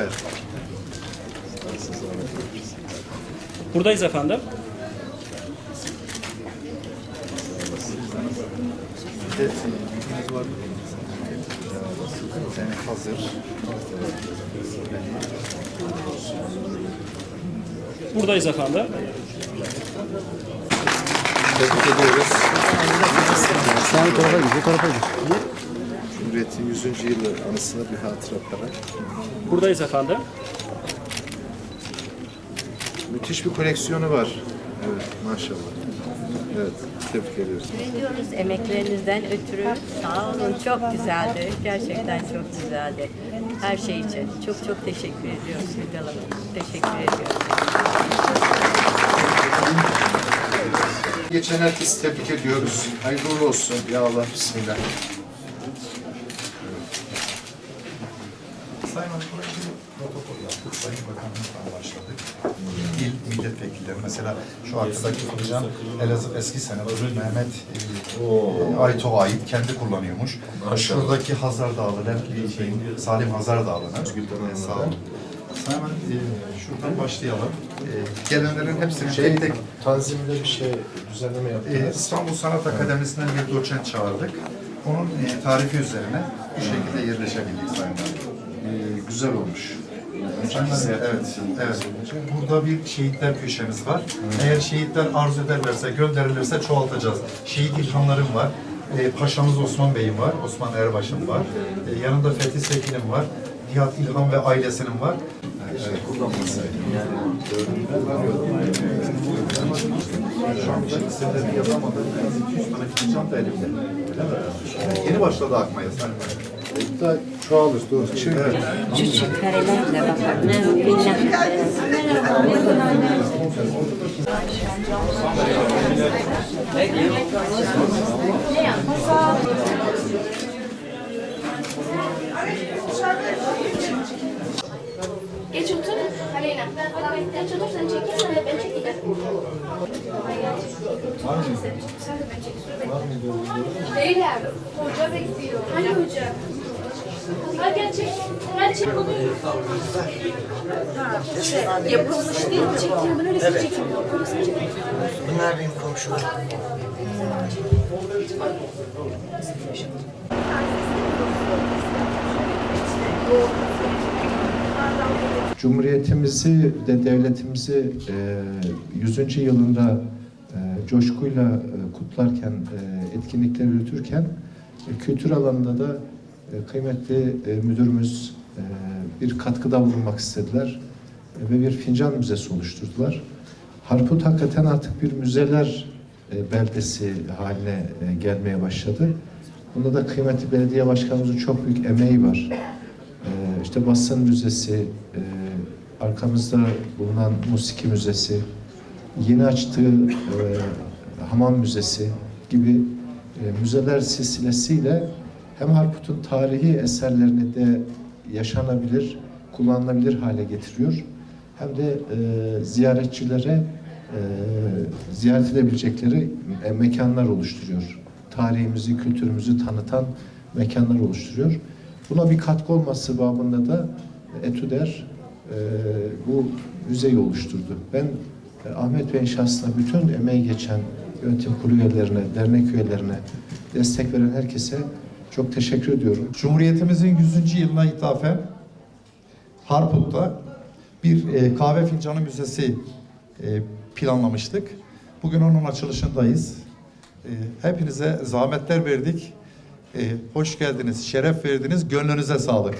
Evet. Buradayız efendim. Yani hazır. Buradayız efendim. Tebrik ediyoruz. Sen bu tarafa git, bu tarafa git. Cumhuriyet'in 100. yılı anısına bir hatıra olarak. Buradayız efendim. Müthiş bir koleksiyonu var. Evet, maşallah. Evet, tebrik ediyoruz. ediyoruz emeklerinizden ötürü. Sağ olun. Çok güzeldi. Gerçekten çok güzeldi. Her şey için. Çok çok teşekkür ediyoruz Gülden Hanım. Teşekkür ediyorum. Geçen herkesi tebrik ediyoruz. Hayırlı olsun. Ya Allah, Bismillah. Sayın Valim, buraya bir protokol yaptık. Sayın Bakanlıktan başladık. İl milletvekilleri mesela şu arkadaki fincan Elazığ eski senator Mehmet e, Ayto ait kendi kullanıyormuş. Şuradaki Hazar Dağlı'nın bir şeyin Salim Hazar Dağlı'nın. E, sağ olun. Valim, e, şuradan başlayalım. E, gelenlerin hepsini tek tek Tanzimde bir şey, düzenleme e, İstanbul Sanat Akademisi'nden bir doçent çağırdık. Onun e, tarifi üzerine bu şekilde yerleşebildik Sayın. Ee, güzel olmuş. Evet, evet. Burada bir şehitler köşemiz var. Eğer şehitler arzu ederlerse, gönderilirse çoğaltacağız. Şehit ilhamlarım var. Ee, Paşamız Osman Bey'im var, Osman Erbaş'ım var. Ee, yanında Fethi Sekin'im var. Nihat İlhan ve ailesinin var. Şu an için isimlerini yazamadım. 200 tane fincan da elimde. Öyle mi? Yeni başladı akmaya. Da çoğalır, doğru. Çünkü Küçük karelerle bakar. Ne. Geç otur. Aleyna. Geç otur sen çekil sen de ben çekeceğim. Sen de ben çekeceğim. Beyler hoca bekliyor. Hani hoca? Hadi. Bunlar benim komşularım. Cumhuriyetimizi de devletimizi e, 100. yılında e, coşkuyla e, kutlarken, e, etkinlikler yürütürken e, kültür alanında da e, kıymetli e, müdürümüz e, bir katkıda bulunmak istediler e, ve bir fincan müzesi oluşturdular. Harput hakikaten artık bir müzeler e, beldesi haline e, gelmeye başladı. Bunda da kıymetli belediye başkanımızın çok büyük emeği var. İşte basın müzesi, e, arkamızda bulunan musiki müzesi, yeni açtığı e, hamam müzesi gibi e, müzeler silsilesiyle hem Harput'un tarihi eserlerini de yaşanabilir, kullanılabilir hale getiriyor. Hem de e, ziyaretçilere e, ziyaret edebilecekleri e, mekanlar oluşturuyor. Tarihimizi, kültürümüzü tanıtan mekanlar oluşturuyor. Buna bir katkı olması babında da Etüder e, bu müzeyi oluşturdu. Ben e, Ahmet Bey'in şahsına bütün emeği geçen yönetim kurulu üyelerine, dernek üyelerine, destek veren herkese çok teşekkür ediyorum. Cumhuriyetimizin 100. yılına ithafen Harput'ta bir e, kahve fincanı müzesi e, planlamıştık. Bugün onun açılışındayız. E, hepinize zahmetler verdik. E, hoş geldiniz, şeref verdiniz, gönlünüze sağlık.